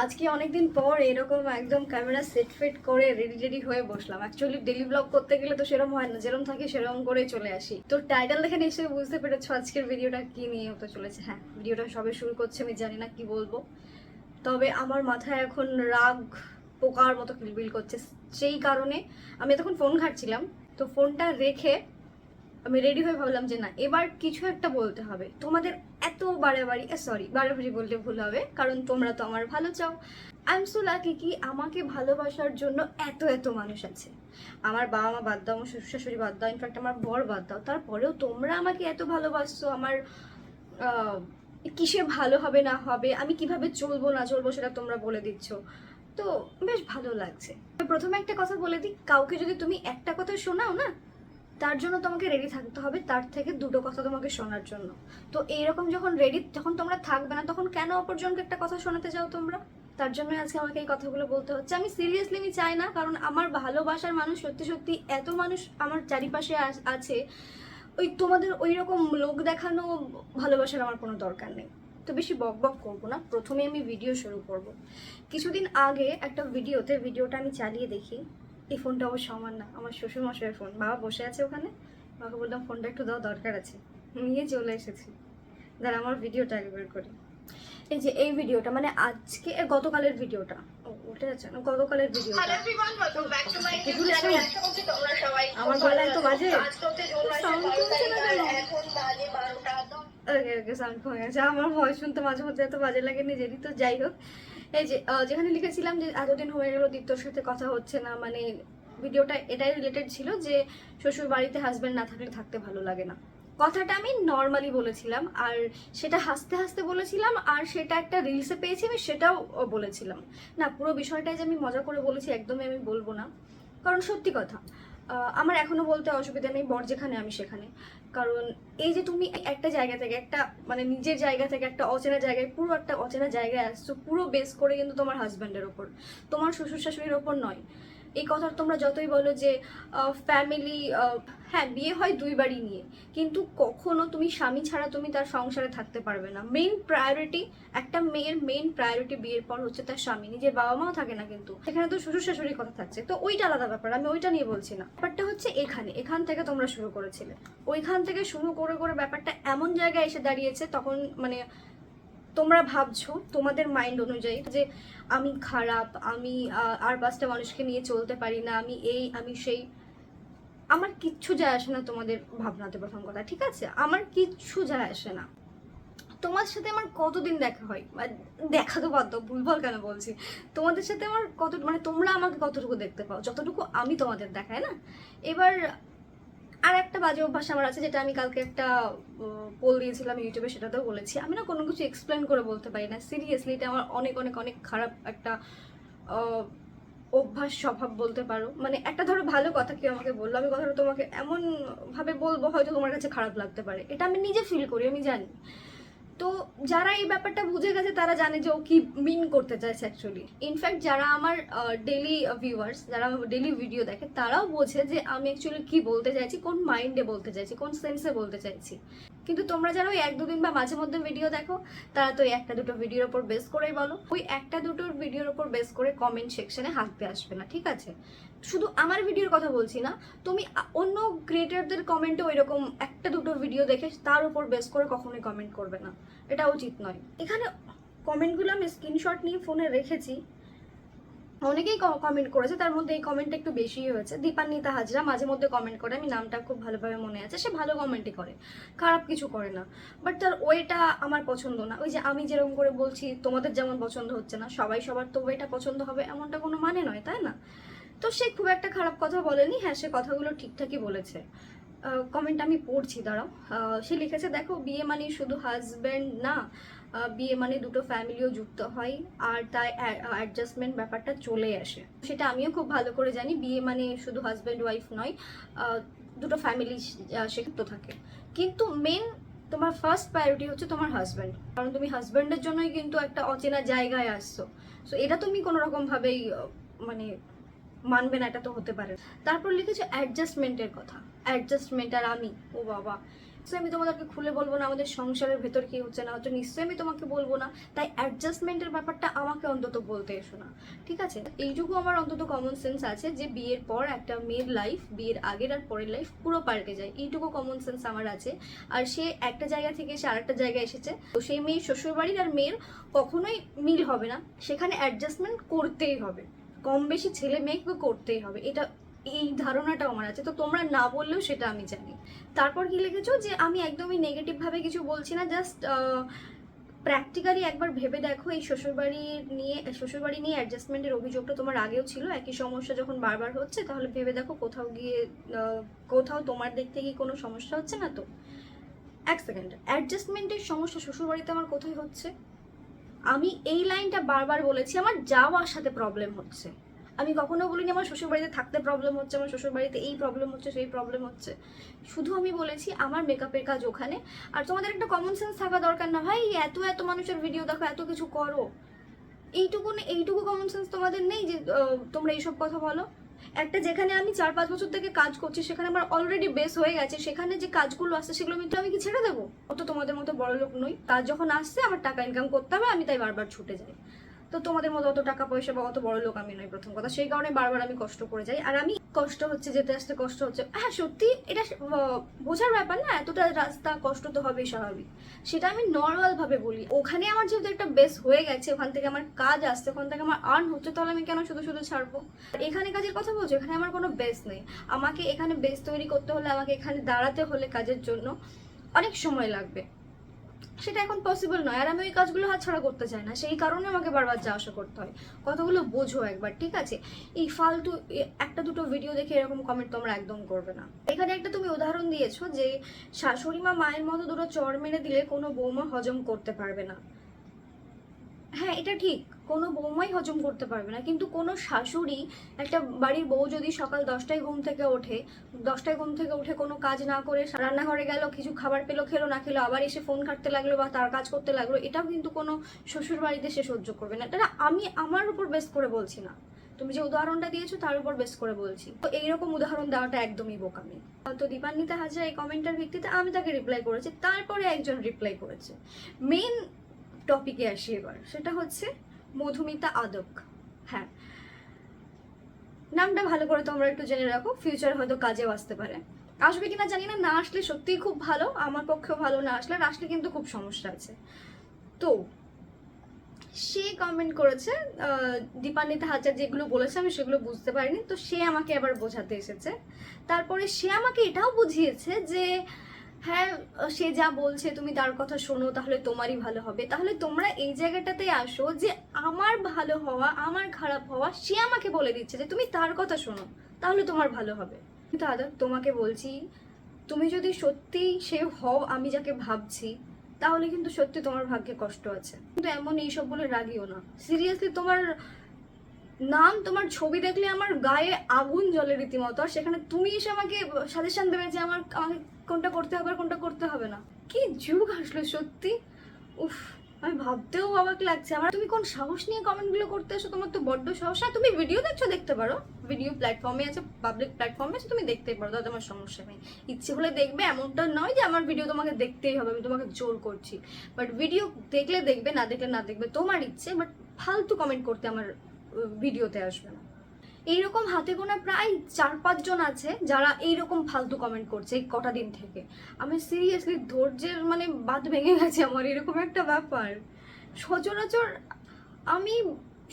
আজকে অনেকদিন পর এরকম একদম ক্যামেরা সেট ফেট করে রেডি রেডি হয়ে বসলাম। অ্যাকচুয়ালি ডেলি ব্লগ করতে গেলে তো সেরকম হয় না, যেরকম থাকে সেরকম করে চলে আসি। তো টাইটেল দেখে নিশ্চয়ই বুঝতে পেরেছ আজকের ভিডিওটা কি নিয়ে হতে চলেছে। হ্যাঁ ভিডিওটা সবে শুরু করছে, আমি জানি না কি বলব। তবে আমার মাথায় এখন রাগ পোকার মতো কিলবিল করছে। সেই কারণে আমি তখন ফোন ঘাটছিলাম। তো ফোনটা রেখে আমি রেডি হয়ে ভাবলাম যে না, এবার কিছু একটা বলতে হবে। তোমাদের এত বাড়াবাড়ি সরি বাড়াবাড়ি বলতে ভুল হবে, কারণ তোমরা তো আমার ভালো চাও। আই এম সো লাকি কি আমাকে ভালোবাসার জন্য এত এত মানুষ আছে। আমার বাবা মা বাদ দাও, আমার শ্বশুর শাশুড়ি বাদ দাও ইনফ্যাক্ট আমার বর বাদ দাও, তারপরেও তোমরা আমাকে এত ভালোবাসছো, আমার কিসে ভালো হবে, না হবে, আমি কীভাবে চলবো, না চলবো সেটা তোমরা বলে দিচ্ছ। তো বেশ ভালো লাগছে। প্রথমে একটা কথা বলে দিই, কাউকে যদি তুমি একটা কথা শোনাও না তার জন্য তোমাকে রেডি থাকতে হবে তার থেকে দুটো কথা তোমাকে শোনার জন্য। তো এইরকম যখন রেডি যখন তোমরা থাকবে না, তখন কেন অপরজনকে একটা কথা শোনাতে চাও তোমরা? তার জন্য আজকে আমাকে এই কথাগুলো বলতে হচ্ছে। আমি সিরিয়াসলি আমি চাই না, কারণ আমার ভালোবাসার মানুষ সত্যি সত্যি এত মানুষ আমার চারিপাশে আছে। ওই তোমাদের ওই রকম লোক দেখানো ভালোবাসার আমার কোনো দরকার নেই। তো বেশি বক বক করব না। প্রথমে আমি ভিডিও শুরু করব। কিছুদিন আগে একটা ভিডিওতে ভিডিওটা আমি চালিয়ে দেখি। এই ফোনটা অবশ্য আমার না আমার শ্বশুর মশাইয়ের ফোন। বাবা বসে আছে ওখানে বাবাকে বললাম ফোনটা একটু দেওয়া দরকার আছে। নিয়ে চলে এসেছি। দাঁড়া আমার ভিডিওটা আগে বের করি। এই যে এই ভিডিওটা মানে আজকে গতকালের ভিডিওটা। উঠে যাচ্ছে না গতকালের সবাই আমার গলায় তো বাজে। কমছে না কেন? ওকে ওকে সাউন্ড কমে গেছে। আমার ভয়েস শুনতে মাঝে মধ্যে এত বাজে লাগে নিজেরই, তো যাই হোক। এই যে যেখানে লিখেছিলাম যে এতদিন হয়ে গেল দীপ্তর সাথে কথা হচ্ছে না মানে ভিডিওটা এটাই রিলেটেড ছিল যে শ্বশুর বাড়িতে হাজব্যান্ড না থাকলে থাকতে ভালো লাগে না। কথাটা আমি নর্মালি বলেছিলাম, আর সেটা হাসতে হাসতে বলেছিলাম, আর সেটা একটা রিলসে পেয়েছি আমি, সেটাও বলেছিলাম। না, পুরো বিষয়টাই যে আমি মজা করে বলেছি, একদমই আমি বলব না। কারণ সত্যি কথা আমার এখনও বলতে অসুবিধা নেই, বর যেখানে, আমি সেখানে। কারণ এই যে তুমি একটা জায়গা থেকে একটা মানে নিজের জায়গা থেকে একটা অচেনা জায়গায়, পুরো একটা অচেনা জায়গায় আসছো, পুরো বেস করে কিন্তু তোমার হাজব্যান্ডের ওপর। তোমার শ্বশুর শাশুড়ির ওপর নয়। এই কথা তোমরা যতই বলো যে ফ্যামিলি হ্যাঁ বিয়ে হয় দুই বাড়ি নিয়ে। কিন্তু কখনো তুমি স্বামী ছাড়া তুমি তার সংসারে থাকতে পারবে না। মেইন প্রায়োরিটি একটা মেয়ের মেইন প্রায়োরিটি বিয়ের পর হচ্ছে তার স্বামী। নিজের বাবা মাও থাকে না কিন্তু। এখানে তো শ্বশুর শাশুড়ির কথা থাকছে। তো ওইটা আলাদা ব্যাপার, আমি ওইটা নিয়ে বলছি না। ব্যাপারটা হচ্ছে এখানে, এখান থেকে তোমরা শুরু করেছিলে। ওইখান থেকে শুরু করে করে ব্যাপারটা এমন জায়গায় এসে দাঁড়িয়েছে, তখন মানে তোমরা ভাবছ, তোমাদের মাইন্ড অনুযায়ী যে আমি খারাপ, আমি আর পাঁচটা মানুষকে নিয়ে চলতে পারি না, আমি এই, আমি সেই, আমার কিচ্ছু যায় আসে না তোমাদের ভাবনাতে প্রথম কথা, ঠিক আছে? আমার কিচ্ছু যায় আসে না। তোমার সাথে আমার কতদিন দেখা হয়? বা দেখা তো বাধ্য, ভুলভাল কেন বলছি? তোমাদের সাথে আমার কত মানে তোমরা আমাকে কতটুকু দেখতে পাও? যতটুকু আমি তোমাদের দেখাই, না? এবার আর একটা বাজে অভ্যাস আমার আছে, যেটা আমি কালকে একটা পোল দিয়েছিলাম ইউটিউবে, সেটাতেও বলেছি। আমি না কোনো কিছু এক্সপ্লেন করে বলতে পারি না। সিরিয়াসলি এটা আমার অনেক অনেক অনেক খারাপ একটা অভ্যাস স্বভাব বলতে পারো। মানে একটা ধরো ভালো কথা কেউ আমাকে বলল, আমি কথাটা তোমাকে এমনভাবে বলব হয়তো তোমার কাছে খারাপ লাগতে পারে। এটা আমি নিজে ফিল করি, আমি জানি। তো যারা এই ব্যাপারটা বুঝে গেছে, তারা জানে যে ও কি মিন করতে চাইছে অ্যাকচুয়ালি ইনফ্যাক্ট যারা আমার ডেলি ভিউয়ার্স যারা ডেলি ভিডিও দেখে, তারাও বোঝে যে আমি অ্যাকচুয়ালি কি বলতে চাইছি, কোন মাইন্ডে বলতে চাইছি, কোন সেন্সে বলতে চাইছি। কিন্তু তোমরা যারা ওই এক দুদিন বা মাঝে মধ্যে ভিডিও দেখো, তারা তো ওই একটা দুটো ভিডিওর ওপর বেস করেই বলো। ওই একটা দুটোর ভিডিওর ওপর বেস করে কমেন্ট সেকশনে হাঁকতে আসবে না, ঠিক আছে? শুধু আমার ভিডিওর কথা বলছি না, তুমি অন্য ক্রিয়েটারদের কমেন্টে ওই রকম একটা দুটো ভিডিও দেখে তার উপর বেস করে কখনোই কমেন্ট করবে না। এটা উচিত নয়। এখানে কমেন্টগুলো আমি স্ক্রিনশট নিয়ে ফোনে রেখেছি। অনেকেই কমেন্ট করেছে, তার মধ্যে এই কমেন্টটা একটু বেশিই হয়েছে। দীপান্বিতা হাজরা, মাঝে মধ্যে কমেন্ট করে, আমি নামটা খুব ভালোভাবে মনে আছে, সে ভালো কমেন্টই করে, খারাপ কিছু করে না। বাট তার ওয়েটা আমার পছন্দ না। ওই যে আমি যেরকম করে বলছি, তোমাদের যেমন পছন্দ হচ্ছে না, সবাই সবার তো ওয়েটা পছন্দ হবে, এমনটা কোনো মানে নয়, তাই না? তো সে খুব একটা খারাপ কথা বলেনি। হ্যাঁ সে কথাগুলো ঠিকঠাকই বলেছে। কমেন্ট আমি পড়ছি, দাঁড়াও। সে লিখেছে, দেখো, বিয়ে মানে শুধু হাজব্যান্ড না বিয়ে মানে দুটো ফ্যামিলিও যুক্ত হয়, আর তাই অ্যাডজাস্টমেন্ট ব্যাপারটা চলে আসে। সেটা আমিও খুব ভালো করে জানি, বিয়ে মানে শুধু হাজব্যান্ড ওয়াইফ নয় দুটো ফ্যামিলি সেক্ষেত্র থাকে। কিন্তু মেন তোমার ফার্স্ট প্রায়োরিটি হচ্ছে তোমার হাজব্যান্ড কারণ তুমি হাজব্যান্ডের জন্যই কিন্তু একটা অচেনা জায়গায় আসছো। সো এটা তুমি কোনো রকম ভাবেই মানে মানবে না, এটা তো হতে পারে। তারপর লিখেছে অ্যাডজাস্টমেন্টের কথা। অ্যাডজাস্টমেন্ট আর আমি, ও বাবা। সো আমি তোমাদেরকে খুলে বলব না, আমাদের সংসারের ভেতর কি হচ্ছে না হচ্ছে, নিশ্চয়ই আমি তোমাকে বলব না। তাই অ্যাডজাস্টমেন্টের ব্যাপারটা আমাকে অন্তত বলতে এসো না, ঠিক আছে? এইটুকু আমার অন্তত কমন সেন্স আছে যে বিয়ের পর একটা মেয়ের লাইফ বিয়ের আগের আর পরের লাইফ পুরো পাল্টে যায়। এইটুকু কমন সেন্স আমার আছে। আর সে একটা জায়গা থেকে সে আরেকটা জায়গায় এসেছে, তো সেই মেয়ের শ্বশুরবাড়ির আর মেয়ের কখনোই মিল হবে না। সেখানে অ্যাডজাস্টমেন্ট করতেই হবে। কম বেশি ছেলে মেয়েকে করতেই হবে। এটা, এই ধারণাটা আমার আছে। তো তোমরা না বললেও সেটা আমি জানি। তারপর কি লিখেছো যে, আমি একদমই নেগেটিভ ভাবে কিছু বলছি না জাস্ট প্র্যাকটিক্যালি একবার ভেবে দেখো, এই শ্বশুরবাড়ি নিয়ে শ্বশুরবাড়ি নিয়ে অ্যাডজাস্টমেন্টের অভিযোগটা তোমার আগেও ছিল, একই সমস্যা যখন বারবার হচ্ছে, তাহলে ভেবে দেখো কোথাও গিয়ে কোথাও তোমার দিক থেকে কোনো সমস্যা হচ্ছে না তো? এক সেকেন্ড অ্যাডজাস্টমেন্টের সমস্যা শ্বশুরবাড়িতে আমার কোথায় হচ্ছে? আমি এই লাইনটা বারবার বলেছি, আমার যাওয়ার সাথে প্রবলেম হচ্ছে। আমি কখনো বলিনি আমার শ্বশুরবাড়িতে থাকতে প্রবলেম হচ্ছে, আমার শ্বশুরবাড়িতে এই প্রবলেম হচ্ছে, সেই প্রবলেম হচ্ছে। শুধু আমি বলেছি আমার মেকআপের কাজ ওখানে। আর তোমাদের একটা কমন সেন্স থাকা দরকার না, ভাই, এত এত মানুষের ভিডিও দেখো, এত কিছু করো। এইটুকু এইটুকু কমন সেন্স তোমাদের নেই যে তোমরা এইসব কথা বলো। একটা যেখানে আমি চার পাঁচ বছর থেকে কাজ করছি, সেখানে আমার অলরেডি বেস হয়ে গেছে, সেখানে যে কাজগুলো আসছে, সেগুলো কিন্তু আমি কি ছেড়ে দেবো? অত তোমাদের মতো বড় লোক নই। কাজ যখন আসছে, আমার টাকা ইনকাম করতে হবে, আমি তাই বারবার ছুটে যাই। তো তোমাদের মতো অত টাকা পয়সা বা অত বড় লোক আমি নই, প্রথম কথা। সেই কারণে বারবার আমি কষ্ট করে যাই। আর আমি কষ্ট হচ্ছে, যেতে আসতে কষ্ট হচ্ছে। হ্যাঁ সত্যি এটা বোঝার ব্যাপার না, এতটা রাস্তা কষ্ট তো হবেই স্বাভাবিক। সেটা আমি নর্মাল ভাবে বলি। ওখানে আমার যেহেতু একটা বেস হয়ে গেছে, ওখান থেকে আমার কাজ আসছে, ওখান থেকে আমার আর্ন হচ্ছে, তাহলে আমি কেন শুধু শুধু ছাড়বো? এখানে কাজের কথা বলছো, এখানে আমার কোনো বেস নেই। আমাকে এখানে বেস তৈরি করতে হলে, আমাকে এখানে দাঁড়াতে হলে কাজের জন্য অনেক সময় লাগবে। সেটা এখন পসিবল নয়। আর আমি ওই কাজগুলো হাতছাড়া করতে চাই না। সেই কারণে আমাকে বারবার যা আসা করতে হয়। কতগুলো বোঝো একবার, ঠিক আছে? এই ফালতু একটা দুটো ভিডিও দেখে এরকম কমেন্ট তোমরা একদম করবে না। এখানে একটা তুমি উদাহরণ দিয়েছ যে, শাশুড়ি মা মায়ের মতো দুটো চর মেরে দিলে কোনো বৌমা হজম করতে পারবে না। হ্যাঁ এটা ঠিক। কোনো বৌমাই হজম করতে পারবে না। কিন্তু কোনো শাশুড়ি, একটা বাড়ির বউ যদি সকাল দশটায় ঘুম থেকে ওঠে, দশটায় ঘুম থেকে উঠে কোনো কাজ না করে রান্নাঘরে গেল, কিছু খাবার পেল, খেলো, না খেলো, আবার এসে ফোন কাটতে লাগল বা তার কাজ করতে লাগল, এটাও কিন্তু কোনো শ্বশুর বাড়িতে সে সহ্য করবে না। এটা আমি আমার উপর বেস করে বলছি না। তুমি যে উদাহরণটা দিয়েছ, তার উপর বেস করে বলছি। তো এইরকম উদাহরণ দেওয়াটা একদমই বোকামি। তো দীপান্বিতা হাজার এই কমেন্টের ভিত্তিতে আমি তাকে রিপ্লাই করেছি, তারপরে একজন রিপ্লাই করেছে। মেন টপিকে আসি এবার, সেটা হচ্ছে মধুমিতা আদক। হ্যাঁ। নামটা ভালো করে তোমরা একটু জেনে রাখো ফিউচার হয়তো কাজেও আসতে পারে। আসবে কিনা জানি না না আসলে সত্যিই খুব ভালো, আমার পক্ষেও ভালো না আসলে আসলে কিন্তু খুব সমস্যা আছে। তো, সে কমেন্ট করেছে দীপান্বিতা হাজার যেগুলো বলেছে, আমি সেগুলো বুঝতে পারিনি, তো সে আমাকে আবার বোঝাতে এসেছে। তারপরে সে আমাকে এটাও বুঝিয়েছে যে হ্যাঁ সে যা বলছে, তুমি তার কথা শোনো, তাহলে তোমারই ভালো হবে। তাহলে তোমরা এই জায়গাটাতে আসো যে আমার ভালো হওয়া, আমার খারাপ হওয়া, সে আমাকে বলে দিচ্ছে যে তুমি তার কথা শোনো, তাহলে তোমার ভালো হবে। কিন্তু আদর, তোমাকে বলছি, তুমি যদি সত্যি সে হও, আমি যাকে ভাবছি, তাহলে কিন্তু সত্যি তোমার ভাগ্যে কষ্ট আছে। কিন্তু এমন এইসব বলে রাগিও না। সিরিয়াসলি তোমার নাম, তোমার ছবি দেখলে আমার গায়ে আগুন জ্বলে রীতিমতো। আর সেখানে তুমি এসে আমাকে সাজেশন দেবে যে আমার, আমাকে কোনটা করতে হবে আর কোনটা করতে হবে না। কি যুগ আসলো সত্যি? উফ, আমি ভাবতেও অবাক লাগছে। আমার, তুমি কোন সাহস নিয়ে কমেন্টগুলো করতে এসো? তোমার তো বড্ড সাহস। হ্যাঁ তুমি ভিডিও দেখছ, দেখতে পারো। ভিডিও প্ল্যাটফর্মে আছে পাবলিক প্ল্যাটফর্মে আছে, তুমি দেখতেই পারো। তাতে আমার সমস্যা নেই। ইচ্ছে হলে দেখবে, এমনটা নয় যে আমার ভিডিও তোমাকে দেখতেই হবে। আমি তোমাকে জোর করছি। বাট ভিডিও দেখলে দেখবে, না দেখলে না দেখবে, তোমার ইচ্ছে। বাট ফালতু কমেন্ট করতে আমার ভিডিওতে আসবে না। এইরকম হাতে গোনা প্রায় চার পাঁচজন আছে যারা এইরকম ফালতু কমেন্ট করছে এই কটা দিন থেকে। আমি সিরিয়াসলি ধৈর্যের মানে বাদ ভেঙে গেছে আমার, এরকম একটা ব্যাপার। সচরাচর আমি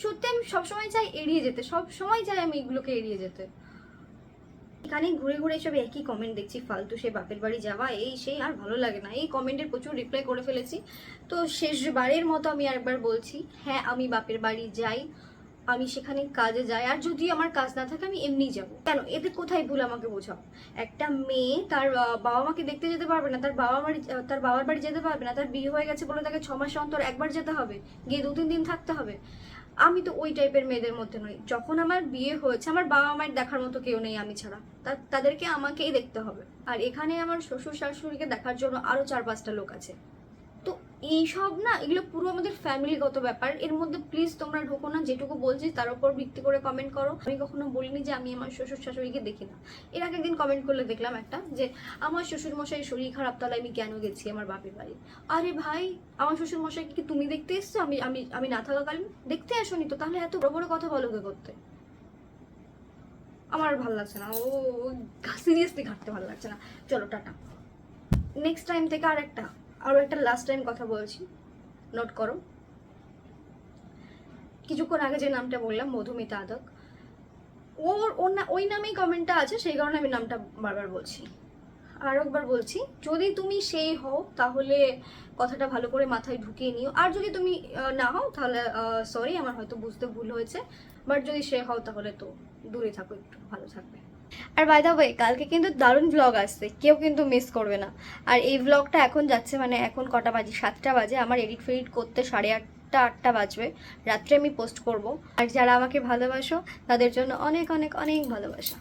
সত্যি আমি সবসময় চাই এড়িয়ে যেতে সব সময় চাই আমি এগুলোকে এড়িয়ে যেতে। এখানে ঘুরে ঘুরে সব একই কমেন্ট দেখছি, ফালতু সে বাপের বাড়ি যাওয়া, এই সেই, আর ভালো লাগে না। এই কমেন্টের প্রচুর রিপ্লাই করে ফেলেছি। তো শেষবারের মতো আমি আরেকবার বলছি হ্যাঁ আমি বাপের বাড়ি যাই। আমি সেখানে কাজে যাই। আর যদি আমার কাজ না থাকে, আমি এমনি যাব। কেন? এতে কোথায় ভুল আমাকে বোঝাও? একটা মেয়ে তার বাবা মাকে দেখতে যেতে পারবে না, তার বাবা বাড়ি তার বাবার বাড়ি যেতে পারবে না, তার বিয়ে হয়ে গেছে বলে তাকে ছ মাস অন্তর একবার যেতে হবে, গিয়ে দু তিন দিন থাকতে হবে। আমি তো ওই টাইপের মেয়েদের মধ্যে নই। যখন আমার বিয়ে হয়েছে, আমার বাবা মায়ের দেখার মতো কেউ নেই আমি ছাড়া। তাদেরকে আমাকেই দেখতে হবে। আর এখানে আমার শ্বশুর শাশুড়িকে দেখার জন্য আরও চার পাঁচটা লোক আছে। তো এইসব না, এগুলো পুরো আমাদের ফ্যামিলিগত ব্যাপার। এর মধ্যে প্লিজ তোমরা ঢোকো না, যেটুকু বলছি তার উপর ভিত্তি করে কমেন্ট করো। আমি কখনো বলিনি যে আমি আমার শ্বশুর শাশুড়িকে দেখি না। এর আগে একদিন কমেন্ট করলে দেখলাম একটা, যে আমার শ্বশুর মশাই শরীর খারাপ, তাহলে আমি কেন গেছি আমার বাপের বাড়ি? আরে ভাই, আমার শ্বশুর মশাইকে কি তুমি দেখতে এসছো? আমি আমি আমি না থাকাকালীন দেখতে আসোনি তো, তাহলে এত বড় বড় কথা বলো কে করতে? আমার ভালো লাগছে না। ও সিরিয়াসলি ঘাটতে ভালো লাগছে না। চলো, টাটা। নেক্সট টাইম থেকে আর একটা আরও একটা লাস্ট টাইম কথা বলছি। নোট করো। কিছুক্ষণ আগে যে নামটা বললাম, মধুমিতা আদক, ওর ওর না, ওই নামেই কমেন্টটা আছে, সেই কারণে আমি নামটা বারবার বলছি। আর একবার বলছি, যদি তুমি সেই হও, তাহলে কথাটা ভালো করে মাথায় ঢুকিয়ে নিও। আর যদি তুমি না হও, তাহলে সরি আমার হয়তো বুঝতে ভুল হয়েছে। বাট যদি সে হও, তাহলে তো দূরে থাকো, একটু ভালো থাকবে। আর বাই দা ওয়ে কালকে কিন্তু দারুণ ব্লগ আসছে, কেউ কিন্তু মিস করবে না। আর এই ব্লগটা এখন যাচ্ছে মানে এখন কটা বাজে? সাতটা বাজে, আমার এডিট ফেডিট করতে সাড়ে আটটা আটটা বাজবে। রাত্রে আমি পোস্ট করব। আর যারা আমাকে ভালোবাসো, তাদের জন্য অনেক অনেক অনেক ভালোবাসা।